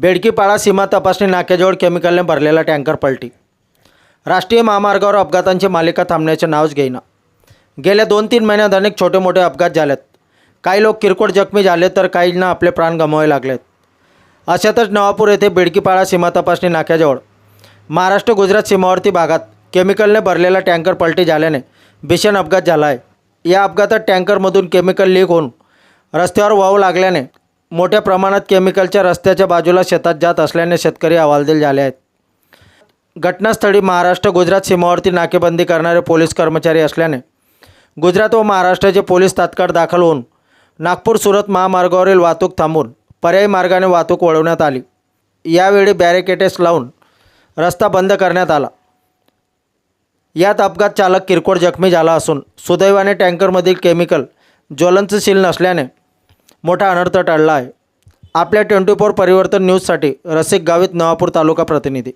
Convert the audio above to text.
बेडकीपाडा सीमा तपासणी नाक्याजवळ केमिकलने भरलेला टँकर पलटी. राष्ट्रीय महामार्गावर अपघातांची मालिका थांबण्याचे नावच घेईना. गेल्या दोन तीन महिन्यात अनेक छोटे मोठे अपघात झालेत. काही लोक किरकोळ जखमी झाले तर काहींना आपले प्राण गमवावे लागलेत. अशातच नवापूर येथे बेडकीपाडा सीमा तपासणी नाक्याजवळ महाराष्ट्र गुजरात सीमावर्ती भागात केमिकलने भरलेला टँकर पलटी झाल्याने भीषण अपघात झाला आहे. या अपघातात टँकरमधून केमिकल लीक होऊन रस्त्यावर वाहू लागल्याने मोठ्या प्रमाणात केमिकलच्या रस्त्याच्या बाजूला शेतात जात असल्याने शेतकरी हवालदिल झाले आहेत. घटनास्थळी महाराष्ट्र गुजरात सीमावरती नाकेबंदी करणारे पोलीस कर्मचारी असल्याने गुजरात व महाराष्ट्राचे पोलीस तात्काळ दाखल होऊन नागपूर सुरत महामार्गावरील वाहतूक थांबून पर्यायी मार्गाने वाहतूक वळवण्यात आली. यावेळी बॅरिकेटेस लावून रस्ता बंद करण्यात आला. यात अपघात चालक किरकोळ जखमी झाला असून सुदैवाने टँकरमधील केमिकल ज्वलनशील नसल्याने मोठा अनर्थ टळला आहे आपल्या ट्वेंटी फोर परिवर्तन न्यूजसाठी रसिक गावित नवापूर तालुका प्रतिनिधी.